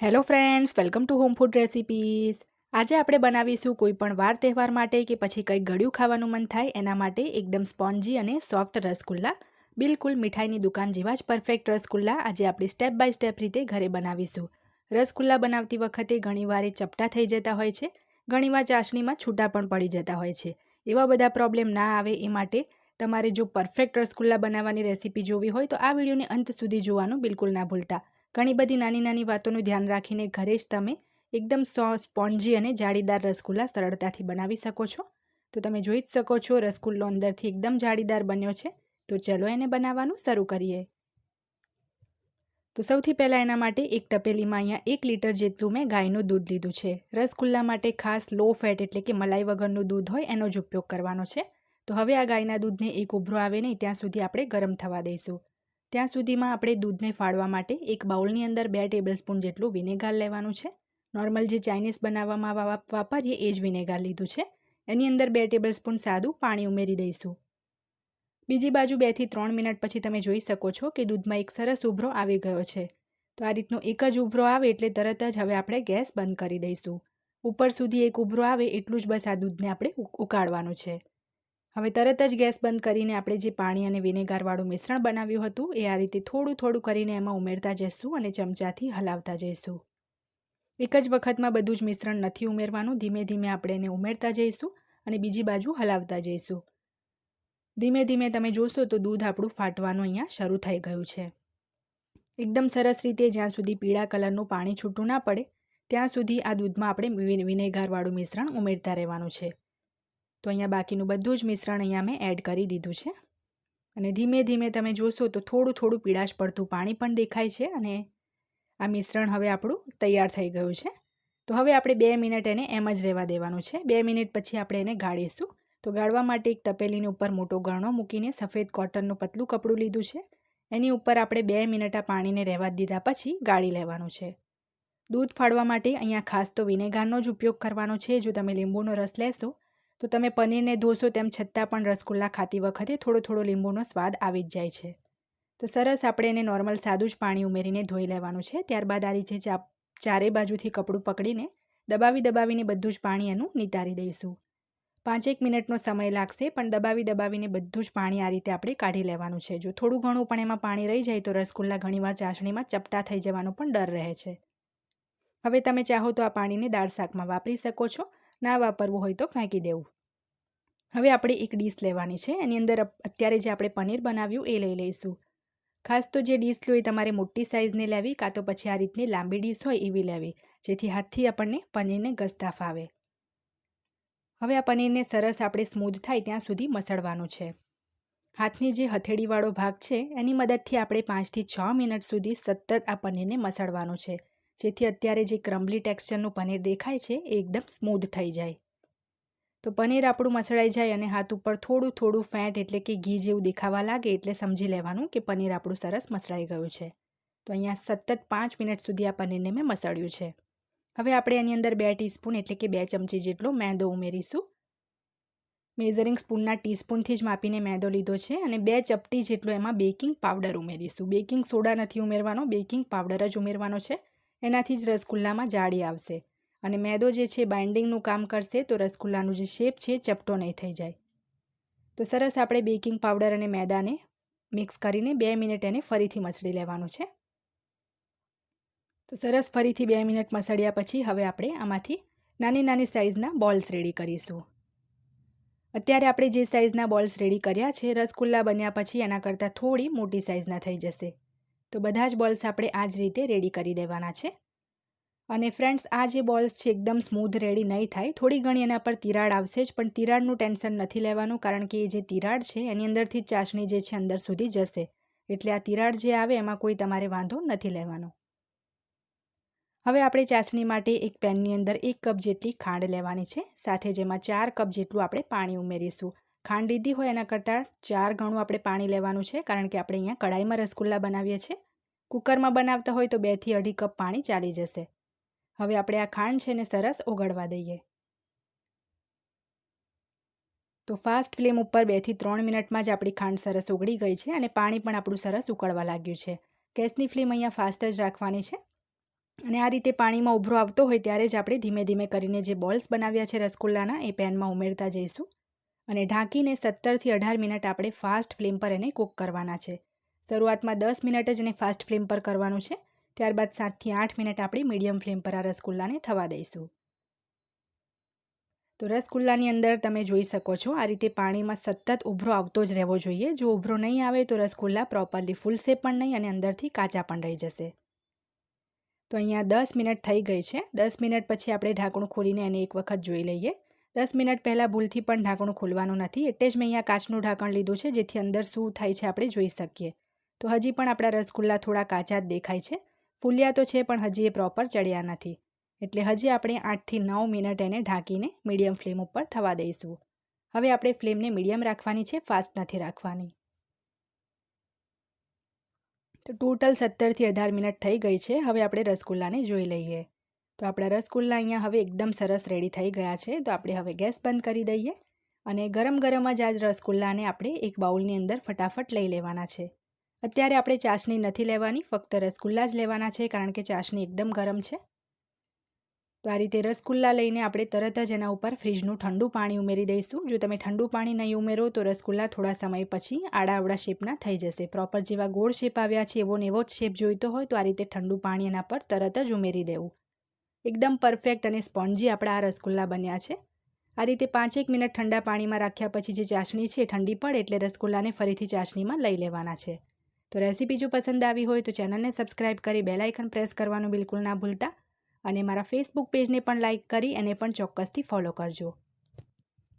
Hello friends welcome to home food recipes આજે આપણે બનાવીશું કોઈ પણ વાર તહેવાર માટે કે પછી કંઈક ગળ્યું ખાવાનું મન થાય, એના માટે એકદમ સ્પોન્જી અને સોફ્ટ રસગુલ્લા. બિલકુલ મીઠાઈની દુકાન જેવા જ પરફેક્ટ રસગુલ્લા આજે આપણે સ્ટેપ બાય સ્ટેપ રીતે ઘરે બનાવીશું. રસગુલ્લા બનાવતી વખતે ઘણીવાર એ ચપટા થઈ જતા હોય છે ઘણીવાર ચાસણીમાં છૂટા પણ પડી જતા હોય છે. એવા બધા પ્રોબ્લેમ ના આવે એ માટે તમારે જો પરફેક્ટ રસગુલ્લા બનાવવાની રેસીપી જોવી હોય તો આ વિડીયોને અંત સુધી જોવાનું બિલકુલ ના ભૂલતા. ઘણી બધી નાની નાની વાતોનું ધ્યાન રાખીને ઘરે જ તમે એકદમ સ્પોન્જી અને જાળીદાર રસગુલ્લા સરળતાથી બનાવી શકો છો. તો તમે જોઈ જ શકો છો રસગુલ્લો અંદરથી એકદમ જાળીદાર બન્યો છે. તો ચલો એને બનાવવાનું શરૂ કરીએ. તો સૌથી પહેલાં એના માટે એક તપેલીમાં અહીંયા એક લીટર જેટલું મેં ગાયનું દૂધ લીધું છે. રસગુલ્લા માટે ખાસ લો ફેટ એટલે કે મલાઈ વગરનું દૂધ હોય એનો જ ઉપયોગ કરવાનો છે. તો હવે આ ગાયના દૂધને એક ઉભરો આવે નહીં, ત્યાં સુધી આપણે ગરમ થવા દઈશું. ત્યાં સુધીમાં આપણે દૂધને ફાળવા માટે એક બાઉલની અંદર બે ટેબલ સ્પૂન જેટલું વિનેગાર લેવાનું છે. નોર્મલ જે ચાઇનીઝ બનાવવામાં વાપરીએ એ જ વિનેગાર લીધું છે. એની અંદર બે ટેબલ સ્પૂન સાદું પાણી ઉમેરી દઈશું. બીજી બાજુ બેથી ત્રણ મિનિટ પછી તમે જોઈ શકો છો કે દૂધમાં એક સરસ ઉભરો આવી ગયો છે. તો આ રીતનો એક જ ઉભરો આવે એટલે તરત જ હવે આપણે ગેસ બંધ કરી દઈશું. ઉપર સુધી એક ઉભરો આવે એટલું જ બસ આ દૂધને આપણે ઉકાળવાનું છે. હવે તરત જ ગેસ બંધ કરીને આપણે જે પાણી અને વિનેગારવાળું મિશ્રણ બનાવ્યું હતું, એ આ રીતે થોડું થોડું કરીને એમાં ઉમેરતા જઈશું અને ચમચાથી હલાવતા જઈશું. એક જ વખતમાં બધું જ મિશ્રણ નથી ઉમેરવાનું, ધીમે ધીમે આપણે એને ઉમેરતા જઈશું અને બીજી બાજુ હલાવતા જઈશું. ધીમે ધીમે તમે જોશો તો દૂધ આપણું ફાટવાનું અહીંયા શરૂ થઈ ગયું છે. એકદમ સરસ રીતે જ્યાં સુધી પીળા કલરનું પાણી છૂટું ના પડે, ત્યાં સુધી આ દૂધમાં આપણે વિનેગારવાળું મિશ્રણ ઉમેરતા રહેવાનું છે. તો અહીંયા બાકીનું બધું જ મિશ્રણ અહીંયા મેં એડ કરી દીધું છે. અને ધીમે ધીમે તમે જોશો તો થોડું થોડું પીળાશ પડતું પાણી પણ દેખાય છે અને આ મિશ્રણ હવે આપણું તૈયાર થઈ ગયું છે. તો હવે આપણે બે મિનિટ એને એમ જ રહેવા દેવાનું છે. બે મિનિટ પછી આપણે એને ગાળીશું. તો ગાળવા માટે એક તપેલીની ઉપર મોટો ગરણો મૂકીને સફેદ કોટનનું પતલું કપડું લીધું છે. એની ઉપર આપણે બે મિનિટ આ પાણીને રહેવા દીધા પછી ગાળી લેવાનું છે. દૂધ ફાળવા માટે અહીંયા ખાસ તો વિનેગારનો જ ઉપયોગ કરવાનો છે. જો તમે લીંબુનો રસ લેશો તો તમે પનીરને ધોશો તેમ છતાં પણ રસગુલ્લા ખાતી વખતે થોડો થોડો લીંબુનો સ્વાદ આવી જ જાય છે. તો સરસ આપણે એને નોર્મલ સાદું જ પાણી ઉમેરીને ધોઈ લેવાનું છે. ત્યારબાદ આ રીતે ચારે બાજુથી કપડું પકડીને દબાવી દબાવીને બધું જ પાણી એનું નિતારી દઈશું. પાંચેક મિનિટનો સમય લાગશે, પણ દબાવી દબાવીને બધું જ પાણી આ રીતે આપણે કાઢી લેવાનું છે. જો થોડું ઘણું પણ એમાં પાણી રહી જાય તો રસગુલ્લા ઘણીવાર ચાસણીમાં ચપટા થઈ જવાનો પણ ડર રહે છે. હવે તમે ચાહો તો આ પાણીને દાળ શાકમાં વાપરી શકો છો. ના વાપરવું હોય તો ફેંકી દેવું. હવે આપણે એક ડીશ લેવાની છે. એની અંદર અત્યારે જે આપણે પનીર બનાવ્યું એ લઈ લઈશું. ખાસ તો જે ડીશ લો એ તમારે મોટી સાઇઝની લેવી કાં તો પછી આ રીતની લાંબી ડીશ હોય એવી લેવી, જેથી હાથથી આપણને પનીરને ગસતા ફાવે. હવે આ પનીરને સરસ આપણે સ્મૂધ થાય ત્યાં સુધી મસળવાનું છે. હાથની જે હથેળીવાળો ભાગ છે, એની મદદથી આપણે પાંચથી છ મિનિટ સુધી સતત આ પનીરને મસળવાનું છે. જેથી અત્યારે જે ક્રમ્બલી ટેક્સચરનું પનીર દેખાય છે એ એકદમ સ્મૂધ થઈ જાય. તો પનીર આપણું મસળાઈ જાય અને હાથ ઉપર થોડું થોડું ફેટ એટલે કે ઘી જેવું દેખાવા લાગે એટલે સમજી લેવાનું કે પનીર આપણું સરસ મસળાઈ ગયું છે. તો અહીંયા સતત પાંચ મિનિટ સુધી આ પનીરને મેં મસળ્યું છે. હવે આપણે એની અંદર બે ટીસ્પૂન એટલે કે બે ચમચી જેટલો મેંદો ઉમેરીશું. મેઝરિંગ સ્પૂનના ટીસ્પૂનથી જ માપીને મેંદો લીધો છે અને બે ચપટી જેટલો એમાં બેકિંગ પાવડર ઉમેરીશું. બેકિંગ સોડા નથી ઉમેરવાનો, બેકિંગ પાવડર જ ઉમેરવાનો છે. એનાથી જ રસગુલ્લામાં જાળી આવશે. અને મેદો જે છે, બાઇન્ડિંગનું કામ કરશે, તો રસગુલ્લાનું જે શેપ છે ચપટો નહીં થઈ જાય. તો સરસ આપણે બેકિંગ પાવડર અને મેદાને મિક્સ કરીને બે મિનિટ એને ફરીથી મસળી લેવાનું છે. તો સરસ ફરીથી બે મિનિટ મસળ્યા પછી હવે આપણે આમાંથી નાની નાની સાઇઝના બોલ્સ રેડી કરીશું. અત્યારે આપણે જે સાઇઝના બોલ્સ રેડી કર્યા છે, રસગુલ્લા બન્યા પછી એના કરતાં થોડી મોટી સાઇઝના થઈ જશે. તો બધા જ બોલ્સ આપણે આ જ રીતે રેડી કરી દેવાના છે. અને ફ્રેન્ડ્સ, આ જે બોલ્સ છે એકદમ સ્મૂધ રેડી નહીં થાય. થોડી ઘણી એના પર તિરાડ આવશે જ, પણ તિરાડનું ટેન્શન નથી લેવાનું, કારણ કે એ જે તિરાડ છે એની અંદરથી જ ચાસણી જે છે અંદર સુધી જશે. એટલે આ તિરાડ જે આવે એમાં કોઈ તમારે વાંધો નથી લેવાનો. હવે આપણે ચાસણી માટે એક પેનની અંદર એક કપ જેટલી ખાંડ લેવાની છે, સાથે જેમાં ચાર કપ જેટલું આપણે પાણી ઉમેરીશું. ખાંડ લીધી હોય એના કરતાં ચાર ગણું આપણે પાણી લેવાનું છે, કારણ કે આપણે અહીંયા કડાઈમાં રસગુલ્લા બનાવીએ છીએ. કુકરમાં બનાવતા હોય તો બેથી અઢી કપ પાણી ચાલી જશે. હવે આપણે આ ખાંડ છે ને સરસ ઓગળવા દઈએ. તો ફાસ્ટ ફ્લેમ ઉપર બેથી ત્રણ મિનિટમાં જ આપણી ખાંડ સરસ ઓગળી ગઈ છે અને પાણી પણ આપણું સરસ ઉકળવા લાગ્યું છે. ગેસની ફ્લેમ અહીંયા ફાસ્ટ જ રાખવાની છે. અને આ રીતે પાણીમાં ઉભરો આવતો હોય ત્યારે જ આપણે ધીમે ધીમે કરીને જે બોલ્સ બનાવ્યા છે રસગુલ્લાના એ પેનમાં ઉમેરતા જઈશું. અને ઢાંકીને સત્તરથી અઢાર મિનિટ આપણે ફાસ્ટ ફ્લેમ પર એને કૂક કરવાના છે. શરૂઆતમાં દસ મિનિટ જ એને ફાસ્ટ ફ્લેમ પર કરવાનું છે. ત્યારબાદ સાતથી આઠ મિનિટ આપણે મીડિયમ ફ્લેમ પર આ રસગુલ્લાને થવા દઈશું. તો રસગુલ્લાની અંદર તમે જોઈ શકો છો, આ રીતે પાણીમાં સતત ઉભરો આવતો જ રહેવો જોઈએ. જો ઉભરો નહીં આવે તો રસગુલ્લા પ્રોપરલી ફૂલશે પણ નહીં અને અંદરથી કાચા પણ રહી જશે. તો અહીંયા દસ મિનિટ થઈ ગઈ છે. દસ મિનિટ પછી આપણે ઢાંકણું ખોલીને એને એક વખત જોઈ લઈએ. દસ મિનિટ પહેલાં ભૂલથી પણ ઢાંકણું ખોલવાનું નથી. એટલે જ મેં અહીંયા કાચનું ઢાંકણ લીધું છે, જેથી અંદર શું થાય છે આપણે જોઈ શકીએ. તો હજી પણ આપણા રસગુલ્લા થોડા કાચા જ દેખાય છે. ફૂલ્યા તો છે, પણ હજી એ પ્રોપર ચડ્યા નથી. એટલે હજી આપણે આઠથી નવ મિનિટ એને ઢાંકીને મીડિયમ ફ્લેમ ઉપર થવા દઈશું. હવે આપણે ફ્લેમને મીડિયમ રાખવાની છે ફાસ્ટ નથી રાખવાની. તો ટોટલ સત્તરથી અઢાર મિનિટ થઈ ગઈ છે. હવે આપણે રસગુલ્લાને જોઈ લઈએ. તો આપણા રસગુલ્લા અહીંયા હવે એકદમ સરસ રેડી થઈ ગયા છે. તો આપણે હવે ગેસ બંધ કરી દઈએ અને ગરમ ગરમ જ આ રસગુલ્લાને આપણે એક બાઉલની અંદર ફટાફટ લઈ લેવાના છે. અત્યારે આપણે ચાસણી નથી લેવાની, ફક્ત રસગુલ્લા જ લેવાના છે કારણ કે ચાસણી એકદમ ગરમ છે. તો આ રીતે રસગુલ્લા લઈને આપણે તરત જ એના ઉપર ફ્રીજનું ઠંડુ પાણી ઉમેરી દઈશું. જો તમે ઠંડુ પાણી નહીં ઉમેરો તો રસગુલ્લા થોડા સમય પછી આડાઅવડા શેપના થઈ જશે. પ્રોપર જેવા ગોળ શેપ આવ્યા છે એવો ને એવો જ શેપ જોઈતો હોય તો આ રીતે ઠંડુ પાણી એના પર તરત જ ઉમેરી દેવું. એકદમ પરફેક્ટ અને સ્પોન્જી આપણા આ રસગુલ્લા બન્યા છે. આ રીતે પાંચેક મિનિટ ઠંડા પાણીમાં રાખ્યા પછી જે ચાસણી છે ઠંડી પડે એટલે રસગુલ્લાને ફરીથી ચાસણીમાં લઈ લેવાના છે. તો રેસીપી જો પસંદ આવી હોય તો ચેનલને સબસ્ક્રાઇબ કરી બેલાઇકન પ્રેસ કરવાનું બિલકુલ ના ભૂલતા. અને મારા ફેસબુક પેજને પણ લાઇક કરી એને પણ ચોક્કસથી ફોલો કરજો.